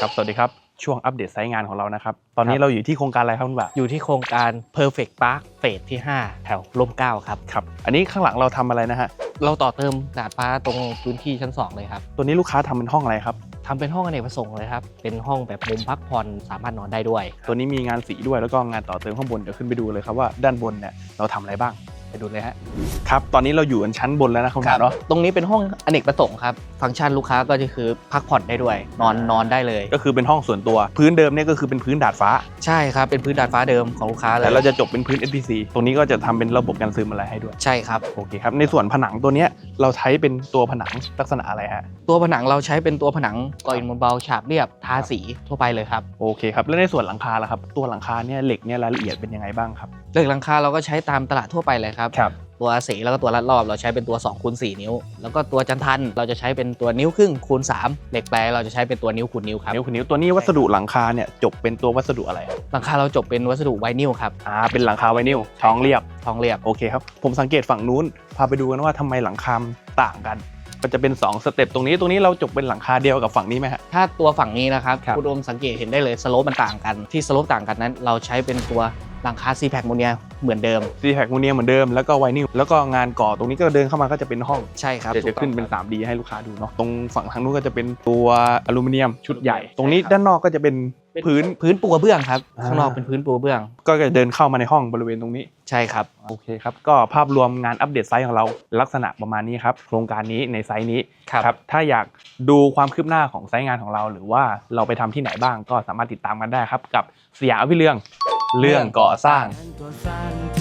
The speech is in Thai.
ครับสวัสดีครับช่วงอัปเดตไซต์งานของเรานะครับ ตอนนี้เราอยู่ที่โครงการอะไรครับคุณบ่าอยู่ที่โครงการ Perfect Park เฟสที่ 5 แถวร่มเกล้าครับครับ อันนี้ข้างหลังเราทำอะไรนะฮะ เราต่อเติมดาดฟ้าตรงพื้นที่ชั้น 2 เลยครับ ตัวนี้ลูกค้าทำเป็นห้องอะไรครับทำเป็นห้องอเนกประสงค์เลยครับ เป็นห้องแบบมุมพักผ่อนสามารถนอนได้ด้วย ตัวนี้มีงานสีด้วยแล้วก็งานต่อเติมข้างบนเดี๋ยวขึ้นไปดูเลยครับว่าด้านบนเนี่ยเราทำอะไรบ้าง ไปดูเลยฮะครับ ตอนนี้เราอยู่กันชั้นบนแล้วนะคุณบ่าเนาะตรงนี้เป็นห้องอเนกประสงค์ครับ ฟังก์ชันลูกค้าก็จะคือพักผ่อนได้ด้วย นอนนอนได้เลย ก็คือเป็นห้องส่วนตัว พื้นเดิมเนี่ยก็คือเป็นพื้นดาดฟ้า ใช่ครับ เป็นพื้นดาดฟ้าเดิมของลูกค้าเลยแต่เราจะจบเป็นพื้น NPC ตรงนี้ก็จะทำเป็นระบบการซึมอะไรให้ด้วย ใช่ครับ โอเคครับ ในส่วนผนังตัวเนี้ยเราใช้เป็นตัวผนังลักษณะอะไรฮะ ตัวผนังเราใช้เป็นตัวผนังก่ออิฐมวลเบาฉาบเรียบทาสีทั่วไปเลยครับ โอเคครับ แล้วในส่วนหลังคาล่ะครับ ตัวหลังคาเนี่ยเหล็กเนี่ยรายละเอียดเป็นยังไงบ้างครับเรื่องหลังคาเราก็ใช้ตามตลาดทั่วไปเลยครับ ครับตัวสีแล้วก็ตัวรัดรอบเราใช้เป็นตัว2คูณ4นิ้ว แล้วก็ตัวจันทันเราจะใช้เป็นตัวนิ้วครึ่งคูณ3เหล็กแปรเราจะใช้เป็นตัวนิ้วคูณนิ้วครับนิ้วคุณนิ้วตัวนี้วัสดุหลังคาเนี่ยจบเป็นตัววัสดุอะไรครับหลังคาเราจบเป็นวัสดุไวนิลครับอ่าเป็นหลังคาไวนิลท้องเรียบ ทองเรียบ โอเคครับ ผมสังเกตฝั่งนู้น พาไปดูกันว่าทำไมหลังคามนต่างกัน ก็จะเป็น2สเต็ปตรงนี้ตรงนี้เราจบเป็นหลังคาเดียวกับฝั่งนี้ไหมฮะ ถ้าตัวฝั่งนี้นะครับครับณโอมสังเกตเห็นได้เลยสโลปมันต่างกัน ที่สโลปต่างกันนั้น เราใช้เป็นตัวหลังคาซีแพคโมเนียเหมือนเดิมซีแพคมูเนียเหมือนเดิมแล้วก็ไวนิลแล้วก็งานก่อตรงนี้ก็เดินเข้ามาก็จะเป็นห้องใช่ครับเดี๋ยวจะขึ้นเป็นถูกต้อง 3D ให้ลูกค้าดูเนาะตรงฝั่งทางนู้นก็จะเป็นตัวอลูมิเนียมชุดใหญ่ใช่ครับตรงนี้ด้านนอกก็จะเป็นพื้น พื้นปูกระเบื้องครับอ่า ข้างนอกเป็นพื้นปูกระเบื้อง ก็จะเดินเข้ามาในห้องบริเวณตรงนี้ ใช่ครับ โอเคครับ ก็ภาพรวมงานอัปเดตไซต์ของเราลักษณะประมาณนี้ครับ โครงการนี้ในไซต์นี้ครับ ถ้าอยากดูความคืบหน้าของไซต์งานของเรา หรือว่าเราไปทำที่ไหนบ้างก็สามารถติดตามกันได้ครับ กับสยามอภิเรืองเรื่องก่อสร้างตัวสั้น